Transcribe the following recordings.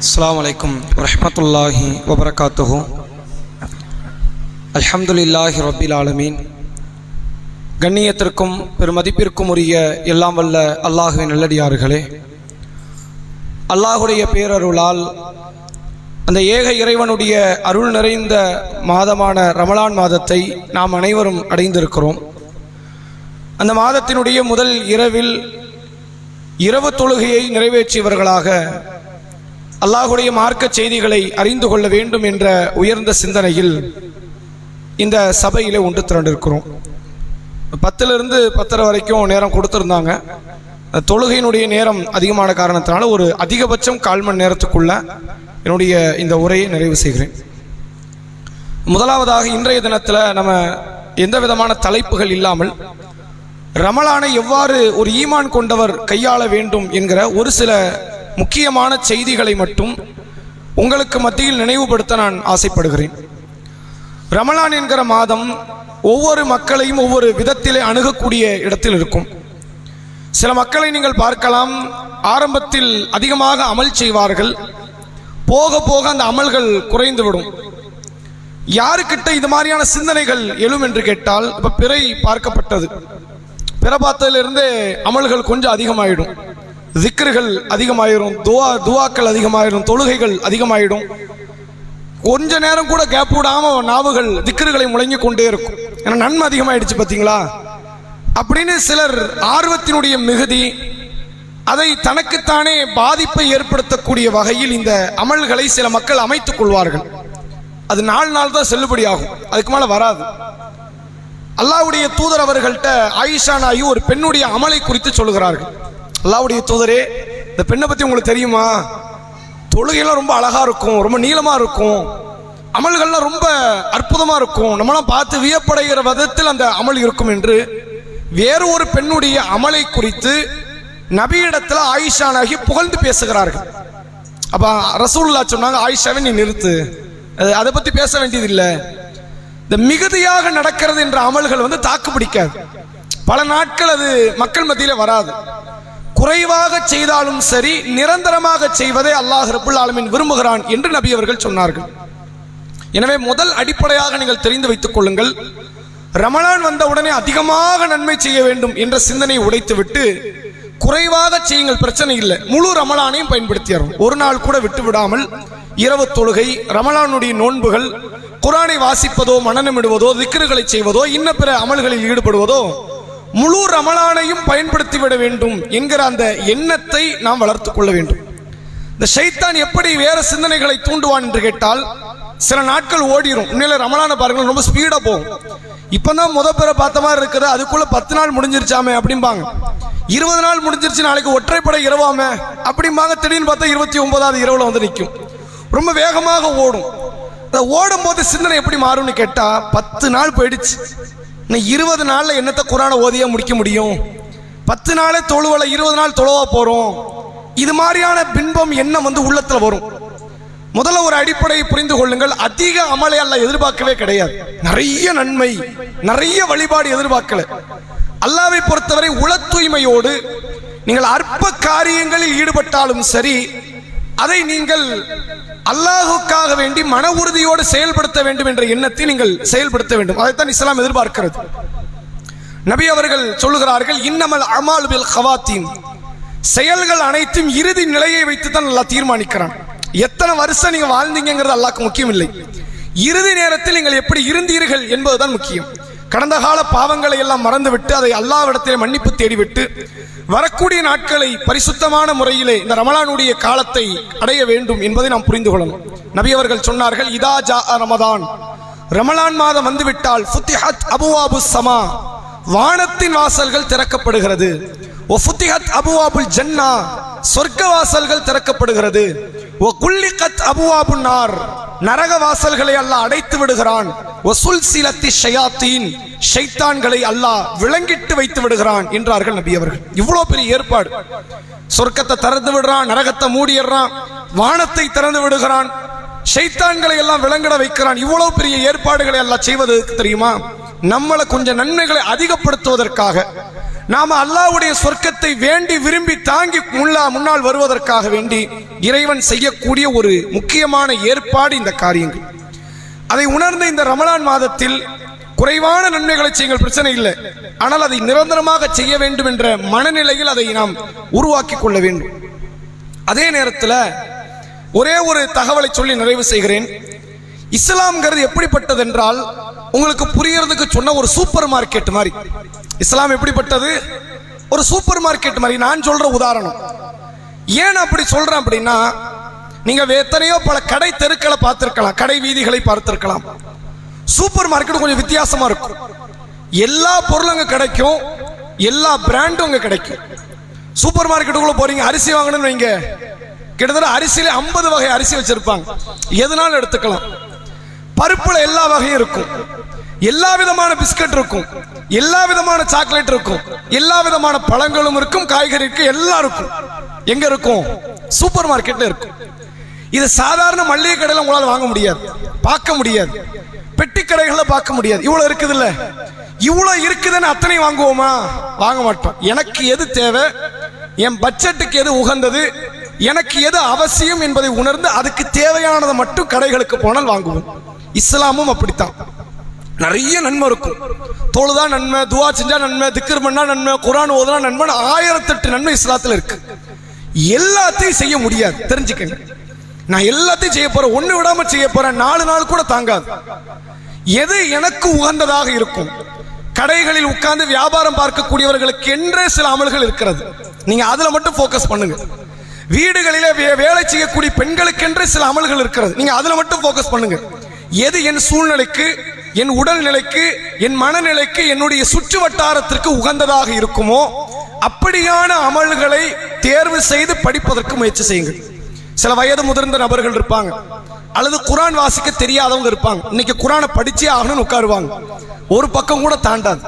அஸ்ஸலாமு அலைக்கும் வரஹ்மத்துல்லாஹி வபரகாத்துஹு அல்ஹம்துலில்லாஹி ரப்பில் ஆலமீன் கண்ணியத்திற்கும் பெருமதிப்பிற்கும் உரிய எல்லாம் வல்ல அல்லாஹுவின் நல்லடியார்களே. அல்லாஹுடைய பேரருளால் அந்த ஏக இறைவனுடைய அருள் நிறைந்த மாதமான ரமலான் மாதத்தை நாம் அனைவரும் அடைந்திருக்கிறோம். அந்த மாதத்தினுடைய முதல் இரவில் இரவு தொழுகையை நிறைவேற்றியவர்களாக அல்லாஹுடைய மார்க்க செய்திகளை அறிந்து கொள்ள வேண்டும் என்ற உயர்ந்த சிந்தனையில் இந்த சபையில் ஒன்று திரண்டிருக்கிறோம். பத்திலிருந்து பத்தரை வரைக்கும் நேரம் கொடுத்துருந்தாங்க. தொழுகையினுடைய நேரம் அதிகமான காரணத்தினால ஒரு அதிகபட்சம் கால் மணி நேரத்துக்குள்ள என்னுடைய இந்த உரையை நிறைவு செய்கிறேன். முதலாவதாக இன்றைய தினத்தில் நம்ம எந்த விதமான தலைப்புகள் இல்லாமல் ரமலானை எவ்வாறு ஒரு ஈமான் கொண்டவர் கையாள வேண்டும் என்கிற ஒரு சில முக்கியமான செய்திகளை மட்டும் உங்களுக்கு மத்தியில் நினைவுபடுத்த நான் ஆசைப்படுகிறேன். ரமலான் என்கிற மாதம் ஒவ்வொரு மக்களையும் ஒவ்வொரு விதத்திலே அணுகக்கூடிய இடத்தில் இருக்கும். சில மக்களை நீங்கள் பார்க்கலாம் ஆரம்பத்தில் அதிகமாக அமல் செய்வார்கள் போக போக அந்த அமல்கள் குறைந்துவிடும். யாருக்கிட்ட இது மாதிரியான சிந்தனைகள் எழும் என்று கேட்டால் இப்போ பிறை பார்க்கப்பட்டது. பிற பார்த்ததிலிருந்தே அமல்கள் கொஞ்சம் அதிகமாயிடும். திக்ருகள் அதிகமாயிரும் துவா துவாக்கள் அதிகமாயிரும் தொழுகைகள் அதிகமாயிடும். கொஞ்ச நேரம் கூட கேப் விடாம நாவுகள் திக்ருகளை முழங்கி கொண்டே இருக்கும். ஏன்னா நன்மை அதிகமாயிடுச்சு பார்த்தீங்களா அப்படின்னு சிலர் ஆர்வத்தினுடைய மிகுதி அதை தனக்குத்தானே பாதிப்பை ஏற்படுத்தக்கூடிய வகையில் இந்த அமல்களை சில மக்கள் அமைத்துக் கொள்வார்கள். அது நாலு நாள் தான் செல்லுபடியாகும் அதுக்கு மேல வராது. அல்லாவுடைய தூதர் அவர்கள்ட்ட ஆயிஷா நாயு ஒரு பெண்ணுடைய அமலை குறித்து சொல்லுகிறார்கள். அல்லாவுடைய தூதரே இந்த பெண்ணை பத்தி உங்களுக்கு தெரியுமா? தொழுகையெல்லாம் ரொம்ப அழகா இருக்கும் ரொம்ப நீளமா இருக்கும். அமல்கள்லாம் ரொம்ப அற்புதமா இருக்கும். நம்மளாம் பார்த்து வியப்படைகிற விதத்தில் அந்த அமல் இருக்கும் என்று வேறு ஒரு பெண்ணுடைய அமலை குறித்து நபியிடத்தில் ஆயிஷா நகி புகழ்ந்து பேசுகிறார்கள். அப்ப ரசூல்லா சொன்னாங்க ஆயிஷாவை நீ நிறுத்து. அது- அதை பத்தி பேச வேண்டியதில்லை. இந்த மிகுதியாக நடக்கிறது என்ற அமல்கள் வந்து தாக்கு பிடிக்காது. பல நாட்கள் அது மக்கள் மத்தியில வராது. குறைவாக செய்தாலும் சரி நிரந்தரமாக செய்வதை அல்லாஹ் ரபுல் ஆலமீன் விரும்புகிறான் என்று நபி அவர்கள் சொன்னார்கள். எனவே முதல் அடிப்படையாக நீங்கள் தெரிந்து வைத்துக் கொள்ளுங்கள். ரமலான் வந்த உடனே அதிகமாக நன்மை செய்ய வேண்டும் என்ற சிந்தனையை உடைத்துவிட்டு குறைவாக செய்யுங்கள் பிரச்சனை இல்லை. முழு ரமலானையும் பயன்படுத்தியாரும் ஒரு நாள் கூட விட்டு விடாமல் இரவு தொழுகை ரமலானுடைய நோன்புகள் குரானை வாசிப்பதோ மனநமிடுவதோ திக்ருகளை செய்வதோ இன்ன பிற அமல்களில் ஈடுபடுவதோ முழு ரமலானையும் பயன்படுத்தி விட வேண்டும் என்கிற அந்த எண்ணத்தை நாம் வளர்த்து கொள்ள வேண்டும். இந்த ஷைத்தான் எப்படி வேற சிந்தனைகளை தூண்டுவான் என்று கேட்டால் சில நாட்கள் ஓடிரும். உண்மையில ரமலான பாருங்கள் ரொம்ப ஸ்பீடா போகும். இப்பதான் முத பிற பார்த்த மாதிரி இருக்குது. அதுக்குள்ள பத்து நாள் முடிஞ்சிருச்சாமே அப்படிம்பாங்க. இருபது நாள் முடிஞ்சிருச்சு நாளைக்கு ஒற்றைப்படை இரவாமே அப்படிம்பாங்க. திடீர்னு பார்த்தா இருபத்தி ஒன்பதாவது இரவுல வந்து நிற்கும் ரொம்ப வேகமாக ஓடும். ஓடும் போது சிந்தனை எப்படி மாறும்னு கேட்டா பத்து நாள் போயிடுச்சு. இன்னும் இருபது நாளில் என்னத்தை குரானை ஓதிய முடிக்க முடியும்? பத்து நாளே தொழுவலை இருபது நாள் தொழுவா போகிறோம் இது மாதிரியான பின்பம் எண்ணம் வந்து உள்ளத்தில் வரும். முதல்ல ஒரு அடிப்படையை புரிந்து கொள்ளுங்கள். அதிக அமலை அல்ல எதிர்பார்க்கவே கிடையாது. நிறைய நன்மை நிறைய வழிபாடு எதிர்பார்க்கல. அல்லாவை பொறுத்தவரை உள தூய்மையோடு நீங்கள் அற்ப காரியங்களில் ஈடுபட்டாலும் சரி அதை நீங்கள் அல்லாஹுக்காக வேண்டி மன உறுதியோடு செயல்படுத்த வேண்டும் என்ற எண்ணத்தை நீங்கள் செயல்படுத்த வேண்டும். அதைத்தான் இஸ்லாம் எதிர்பார்க்கிறது. நபி அவர்கள் சொல்லுகிறார்கள் இன்னமல் அமால் பில் ஹவாத்தீம் செயல்கள் அனைத்தும் இறுதி நிலையை வைத்து தான் நல்லா தீர்மானிக்கிறான். எத்தனை வருஷம் நீங்க வாழ்ந்தீங்கிறது அல்லாக்கு முக்கியம் இல்லை இறுதி நேரத்தில் நீங்கள் எப்படி இருந்தீர்கள் என்பதுதான் முக்கியம். கடந்த கால பாவங்களை எல்லாம் மறந்துவிட்டு அதை அல்லாவிடத்திலே மன்னிப்பு தேடிவிட்டு வரக்கூடிய நாட்களை பரிசுத்தமான முறையிலே இந்த ரமலானுடைய காலத்தை அடைய வேண்டும் என்பதை நாம் புரிந்து கொள்ளணும். நபி அவர்கள் சொன்னார்கள் இதா ஜா ரமதான். ரமலான் மாதம் வந்துவிட்டால் ஃபுத்திஹத் அபுவாபு சமா. வானத்தின் வாசல்கள் திறக்கப்படுகிறது. ஒஃபுத்திஹத் அபுவாபுல் ஜன்னா. சொர்க்க வாசல்கள் திறக்கப்படுகிறது. ஒ குல்லிகத் அபுவாபு நார். நரக வாசல்களை அல்லாஹ் அடைத்து விடுகிறான். ஒசுல் சீலத்தி ஷயாத்தீன். ஷைத்தான்களை அல்லாஹ் விளங்கிட்டு வைத்து விடுகிறான் என்றார்கள் நபி அவர்கள். இவ்வளவு பெரிய ஏற்பாடு. சொர்க்கத்தை திறந்து விடுறான் நரகத்தை மூடிடுறான் வானத்தை திறந்து விடுகிறான் ஷைத்தான்களை எல்லாம் விளங்கிட வைக்கிறான். இவ்வளவு பெரிய ஏற்பாடுகளை எல்லாம் செய்வது தெரியுமா? நம்மளை கொஞ்சம் நன்மைகளை அதிகப்படுத்துவதற்காக. நாம் அல்லாவுடைய சொர்க்கத்தை வேண்டி விரும்பி தாங்கி முல்லா முன்னால் வருவதற்காக வேண்டி இறைவன் செய்யக்கூடிய ஒரு முக்கியமான ஏற்பாடு இந்த காரியங்கள். அதை உணர்ந்த இந்த ரமலான் மாதத்தில் குறைவான நன்மைகளை செய்யுங்கள் பிரச்சனை இல்லை. ஆனால் அதை நிரந்தரமாக செய்ய வேண்டும் என்ற மனநிலையில் அதை நாம் உருவாக்கி கொள்ள வேண்டும். அதே நேரத்தில் ஒரே ஒரு தகவலை சொல்லி நிறைவு செய்கிறேன். இஸ்லாம்ங்கிறது எப்படிப்பட்டது என்றால் உங்களுக்கு புரியறதுக்கு சொன்ன ஒரு சூப்பர் மார்க்கெட் மாதிரி. இஸ்லாம் எப்படிப்பட்டது? ஒரு சூப்பர் மார்க்கெட் மாதிரி நான் சொல்ற உதாரணம். ஏன் அப்படி சொல்றேன் அப்படின்னா நீங்க எத்தனையோ பல கடை தெருக்களை பார்த்திருக்கலாம். கடை வீதிகளை பார்த்திருக்கலாம். சூப்பர் மார்க்கெட் கொஞ்சம் வித்தியாசமா இருக்கும். எல்லா பொருளும் அங்கே கிடைக்கும். எல்லா பிராண்டும் அங்கே கிடைக்கும். சூப்பர் மார்க்கெட்டுக்குள்ள போறீங்க அரிசி வாங்கணும்னு வைங்க. கிட்டத்தட்ட அரிசியில ஐம்பது வகை அரிசி வச்சிருப்பாங்க. எதுனாலும் எடுத்துக்கலாம். பருப்புல எல்லா வகையும் இருக்கும். எல்லா விதமான பிஸ்கட் இருக்கும். எல்லா விதமான சாக்லேட் இருக்கும். எல்லா விதமான பழங்களும் இருக்கும் காய்கறி இருக்கு எல்லாம் இருக்கும். எங்க இருக்கும்? சூப்பர் மார்க்கெட்ல இருக்கும். இது சாதாரண மளிகை கடையில் உங்களால் வாங்க முடியாது. பார்க்க முடியாது. பெட்டி கடைகளில் பார்க்க முடியாது. இவ்வளோ இருக்குது இல்லை இவ்வளோ இருக்குதுன்னு அத்தனை வாங்குவோமா? வாங்க மாட்டோம். எனக்கு எது தேவை? என் பட்ஜெட்டுக்கு எது உகந்தது? எனக்கு எது அவசியம் என்பதை உணர்ந்து அதுக்கு தேவையானதை மட்டும் கடைகளுக்கு போனால் வாங்குவோம். இஸ்லாமும் அப்படித்தான். நிறைய நன்மை இருக்கும். தொழுதான் நன்மை துவா செஞ்சா நன்மை திக்கர் பண்ணா நன்மை குரான் ஓதுனா நன்மை ஆயிரத்தெட்டு நன்மை இஸ்லாத்துல இருக்கு. எல்லாத்தையும் செய்ய முடியாது. தெரிஞ்சுக்கங்க. நான் எல்லாத்தையும் செய்ய போறேன். ஒண்ணு விடாம செய்ய போறேன். நாலு நாள் கூட தாங்காது. எது எனக்கு உகந்ததாக இருக்கும்? கடைகளில் உட்கார்ந்து வியாபாரம் பார்க்கக்கூடியவர்களுக்கு என்றே சில அமல்கள் இருக்கிறது. நீங்க அதுல மட்டும் ஃபோக்கஸ் பண்ணுங்க. வீடுகளிலே வே- வேலை செய்யக்கூடிய பெண்களுக்கென்றே சில அமல்கள் இருக்கிறது. நீங்க அதுல மட்டும் ஃபோக்கஸ் பண்ணுங்க. எது என் சூழ்நிலைக்கு என் உடல்நிலைக்கு என் மனநிலைக்கு என்னுடைய சுற்று வட்டாரத்திற்கு உகந்ததாக இருக்குமோ அப்படியான அமல்களை தேர்வு செய்து படிப்பதற்கு முயற்சி செய்யுங்கள். சில வயது முதிர்ந்த நபர்கள் இருப்பாங்க. அல்லது குரான் வாசிக்க தெரியாதவங்க இருப்பாங்க. இன்னைக்கு குரானை படிச்சே ஆகணும்னு உட்காருவாங்க. ஒரு பக்கம் கூட தாண்டாது.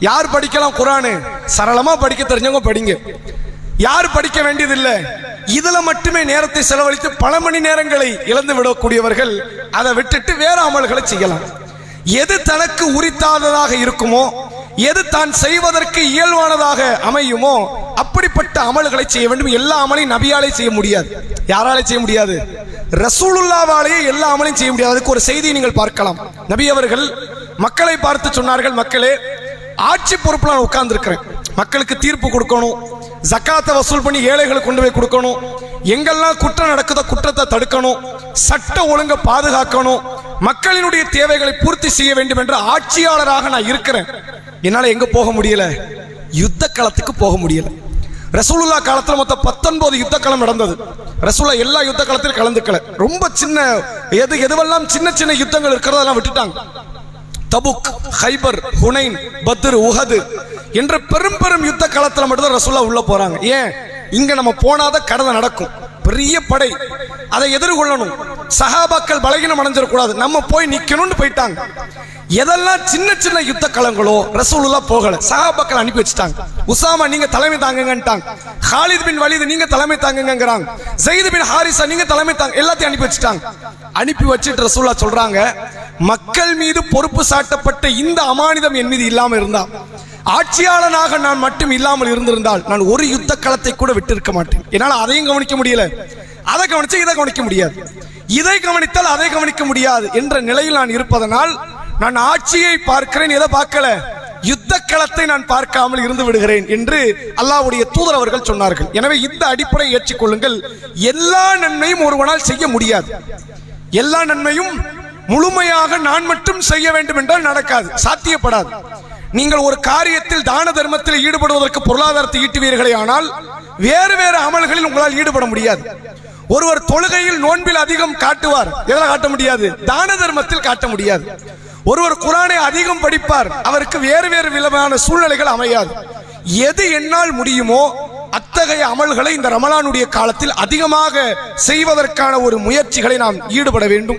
யார் படிக்கலாம் குரானு? சரளமா படிக்க தெரிஞ்சவங்க படிங்க. யார் படிக்க வேண்டியதில்லை? இதுல மட்டுமே நேரத்தை செலவழித்து பல மணி நேரங்களை இழந்து விடக்கூடியவர்கள் அதை விட்டுட்டு வேற அமல்களை செய்யலாம். எது தனக்கு உரித்தாததாக இருக்குமோ எது தான் செய்வதற்கு இயல்பானதாக அமையுமோ அப்படிப்பட்ட அமல்களை செய்ய வேண்டும். எல்லா அமலையும் நபியாலே செய்ய முடியாது. யாராலே செய்ய முடியாது? ரசூலுல்லாவாலேயே எல்லா அமலையும் செய்ய முடியாது. அதுக்கு ஒரு செய்தியை நீங்கள் பார்க்கலாம். நபி அவர்கள் மக்களை பார்த்து சொன்னார்கள் மக்களே ஆட்சி பொறுப்பில் நான் உட்கார்ந்துருக்கிறேன். மக்களுக்கு தீர்ப்பு கொடுக்கணும் ஜக்காத்தை வசூல் பண்ணி ஏழைகளுக்கு கொண்டு போய் கொடுக்கணும் எங்கெல்லாம் குற்றம் நடக்குதோ குற்றத்தை தடுக்கணும் சட்ட ஒழுங்கை பாதுகாக்கணும் மக்களினுடைய தேவைகளை பூர்த்தி செய்ய வேண்டும் என்ற ஆட்சியாளராக நான் இருக்கிறேன். என்னால் எங்க போக முடியல? யுத்த களத்துக்கு போக முடியல. ரசூலுல்லா காலத்தில் மொத்தம் பத்தொன்பது யுத்த களம் நடந்தது. ரசூலா எல்லா யுத்த களத்திலும் கலந்துக்கல. ரொம்ப சின்ன எது எதுவெல்லாம் சின்ன சின்ன யுத்தங்கள் இருக்கிறதோ அதெல்லாம் விட்டுட்டாங்க. Tabuk Khaybar Hunain Badr Uhud என்ற பெரும் பெரும் யுத்த களத்தில் மட்டும்தான் ரசூல்லா உள்ள போறாங்க. ஏன்? இங்க நம்ம போனாதான் கடமை நடக்கும். பெரிய படை. அதை எதிர்கொள்ளணும். சஹாபாக்கள் பலகீனம் அடைஞ்சிடக்கூடாது. நம்ம போய் நிக்கணும்னு போயிட்டாங்க. எதெல்லாம் சின்ன சின்ன யுத்த களங்களோ ரசூலுல்லா போகல. சஹாபாக்கள் அனுப்பி வச்சுட்டாங்க. உசாமா நீங்க தலைமை தாங்குங்கன்ட்டாங்க. ஹாலித் பின் வலிது நீங்க தலைமை தாங்குங்கிறாங்க ஜெயித் பின் ஹாரிசா நீங்க தலைமை தாங்க எல்லாத்தையும் அனுப்பி வச்சுட்டாங்க. அனுப்பி வச்சுட்டு ரசூல்லா சொல்றாங்க மக்கள் மீது பொறுப்பு சாட்டப்பட்ட இந்த அமானிதம் என் மீது இல்லாம இருந்தா ஆட்சியாளனாக நான் மட்டும் இல்லாமல் இருந்திருந்தால் நான் ஒரு யுத்த களத்தை கூட விட்டிருக்க மாட்டேன். என்னால் அதையும் கவனிக்க முடியல. அதை கவனிச்சு இதை கவனிக்க முடியாது. இதை கவனித்தால் அதை கவனிக்க முடியாது என்ற நிலையில் நான் இருப்பதனால் நான் ஆட்சியை பார்க்கிறேன். எதை பார்க்கல? யுத்த களத்தை நான் பார்க்காமல் இருந்து விடுகிறேன் என்று அல்லாவுடைய தூதர் அவர்கள் சொன்னார்கள். எனவே இந்த அடிப்படையை ஏற்றுக்கொள்ளுங்கள். எல்லா நன்மையும் ஒருவனால் செய்ய முடியாது. எல்லா நன்மையும் முழுமையாக நான் மட்டும் செய்ய வேண்டும் என்றால் நடக்காது. சாத்தியப்படாது. நீங்கள் ஒரு காரியத்தில் தான தர்மத்தில் ஈடுபடுவதற்கு பொருளாதாரத்தை ஈட்டுவீர்களே ஆனால் வேறு வேறு அமல்களில் உங்களால் ஈடுபட முடியாது. ஒருவர் தொழுகையில் நோன்பில் அதிகம் காட்டுவார். எதில் காட்ட முடியாது? தான தர்மத்தில் காட்ட முடியாது. ஒருவர் குரானை அதிகம் படிப்பார். அவருக்கு வேறு வேறு விதமான சூழ்நிலைகள் அமையாது. எது என்னால் முடியுமோ அத்தகைய அமல்களை இந்த ரமலானுடைய காலத்தில் அதிகமாக செய்வதற்கான ஒரு முயற்சிகளை நாம் ஈடுபட வேண்டும்.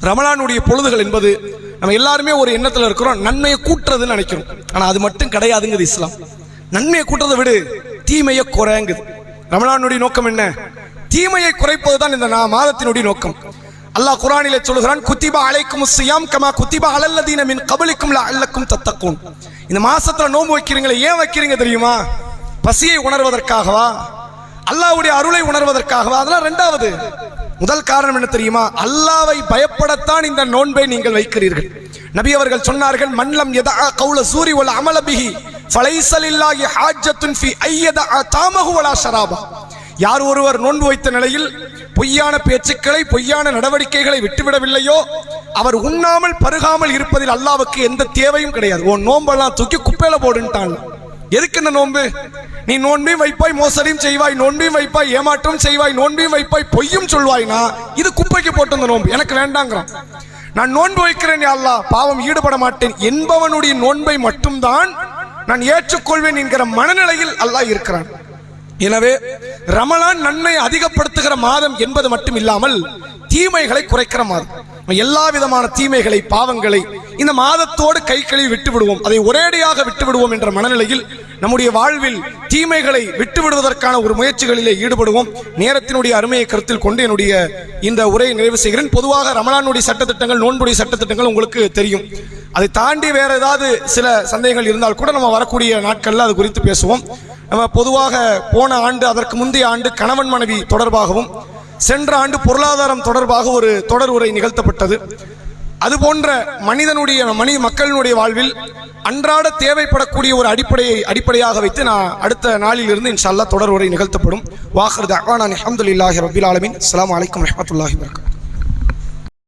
ரமலானுடைய பொழுதுகள் என்பது நம்ம எல்லாருமே ஒரு எண்ணத்தில் இருக்கிறோம் நன்மையை கூட்டுறதுன்னு நினைக்கிறோம். ஆனா அது மட்டும் கிடையாதுங்குது இஸ்லாம். நன்மையை கூட்டுறதை விடு தீமையை குறைங்குது. ரமலானுடைய நோக்கம் என்ன? தீமையை குறைப்பதுதான் இந்த நா- மாதத்தினுடைய நோக்கம். அல்லாஹ் குரானிலே சொல்கிறான் குத்திபா அலைக்கும் சியாம் கமா குத்திபா அலல்லதீன மின் கபலிக்கும் அல்லக்கும் தத்தக்கும் இந்த மாசத்துல நோன்பு வைக்கிறீங்களே ஏன் வைக்கிறீங்க தெரியுமா? பசியை உணர்வதற்காகவா? அல்லாஹ்வுடைய அருளை உணர்வதற்காகவா? அதெல்லாம் ரெண்டாவது. முதல் காரணம் என்ன தெரியுமா? அல்லாவை பயப்படத்தான் இந்த நோன்பை நீங்கள் வைக்கிறீர்கள். நபி அவர்கள் சொன்னார்கள் மன்லம் எதா கவுல சூரி உள்ள அமலபிகி பிஹி ஃபலைசலில்லாஹி ஹாஜத்துன் ஃபி ஐயதா தாமகு வலா ஷராபா. யார் ஒருவர் நோன்பு வைத்த நிலையில் பொய்யான பேச்சுக்களை பொய்யான நடவடிக்கைகளை விட்டுவிடவில்லையோ அவர் உண்ணாமல் பருகாமல் இருப்பதில் அல்லாவுக்கு எந்த தேவையும் கிடையாது. உன் நோம்பெல்லாம் தூக்கி குப்பையில போடுன்ட்டான். எதுக்கு இந்த நோன்பு? நீ நோன்பையும் வைப்பாய் மோசடியும் செய்வாய் நோன்பையும் வைப்பாய் ஏமாற்றம் செய்வாய் நோன்பையும் வைப்பாய் பொய்யும் சொல்வாய்னா இது குப்பைக்கு போட்டு இந்த நோன்பு. எனக்கு வேண்டாங்கிறான். நான் நோன்பு வைக்கிறேன் யா பாவம் ஈடுபட மாட்டேன் என்பவனுடைய நோன்பை மட்டும்தான் நான் ஏற்றுக்கொள்வேன் என்கிற மனநிலையில் அல்லாஹ் இருக்கிறான். எனவே ரமலான் நன்மை அதிகப்படுத்துகிற மாதம் என்பது மட்டும் இல்லாமல் தீமைகளை குறைக்கிற மாதம். எல்லா விதமான தீமைகளை பாவங்களை இந்த மாதத்தோடு கை கழுவி விட்டு விடுவோம் அதை ஒரேடியாக விட்டு விடுவோம் என்ற மனநிலையில் நம்முடைய வாழ்வில் தீமைகளை விட்டு விடுவதற்கான ஒரு முயற்சிகளிலே ஈடுபடுவோம். நேரத்தினுடைய அருமையை கருத்தில் கொண்டு என்னுடைய இந்த உரையை நிறைவு செய்கிறேன். பொதுவாக ரமலானுடைய சட்டத்திட்டங்கள் நோன்புடைய சட்டத்திட்டங்கள் உங்களுக்கு தெரியும். அதை தாண்டி வேற ஏதாவது சில சந்தேகங்கள் இருந்தால் கூட நம்ம வரக்கூடிய நாட்களில் அது குறித்து பேசுவோம். நம்ம பொதுவாக போன ஆண்டு அதற்கு முந்தைய ஆண்டு கணவன் மனைவி தொடர்பாகவும் சென்ற ஆண்டு பொருளாதாரம் தொடர்பாக ஒரு தொடர் உரை நிகழ்த்தப்பட்டது. அதுபோன்ற மனிதனுடைய மனித மக்களினுடைய வாழ்வில் அன்றாட தேவைப்படக்கூடிய ஒரு அடிப்படையை அடிப்படையாக வைத்து நான் அடுத்த நாளில் இருந்து தொடர் உரை நிகழ்த்தப்படும். வாஹர் அஹ்வான் அஹமதுல்லாஹி ரபில் ஆலமின். அஸ்ஸலாமு வலைக்கம் வரமத்துல்லாஹி வரகம்